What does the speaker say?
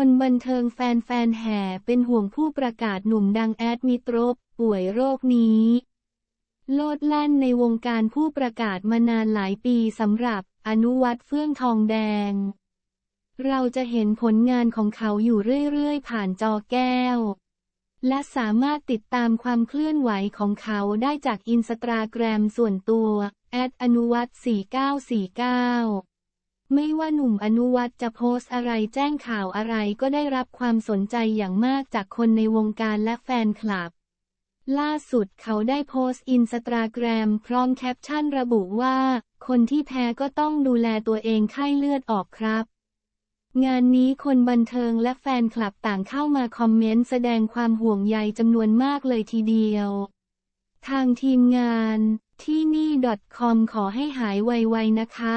คนบันเทิงแฟนๆแห่เป็นห่วงผู้ประกาศหนุ่มดังแอดมิตรบป่วยโรคนี้ โลดแล่นในวงการผู้ประกาศมานานหลายปีสำหรับอนุวัตเฟื่องทองแดง เราจะเห็นผลงานของเขาอยู่เรื่อยๆ ผ่านจอแก้ว และสามารถติดตามความเคลื่อนไหวของเขาได้จากอินสตาแกรมส่วนตัวแอดอนุวัต4949 ไม่ว่าหนุ่มอนุวัตจะโพสอะไรแจ้งข่าวอะไรก็ได้รับความสนใจอย่างมากจากคนในวงการและแฟนคลับ ล่าสุดเขาได้โพสต์อินสตาแกรมพร้อมแคปชั่นระบุว่า คนที่แพ้ก็ต้องดูแลตัวเองไข้เลือดออกครับ งานนี้คนบันเทิงและแฟนคลับต่างเข้ามาคอมเมนต์แสดงความห่วงใยจำนวนมากเลยทีเดียว ทางทีมงานที่นี่ .com ขอให้หายไวๆนะคะ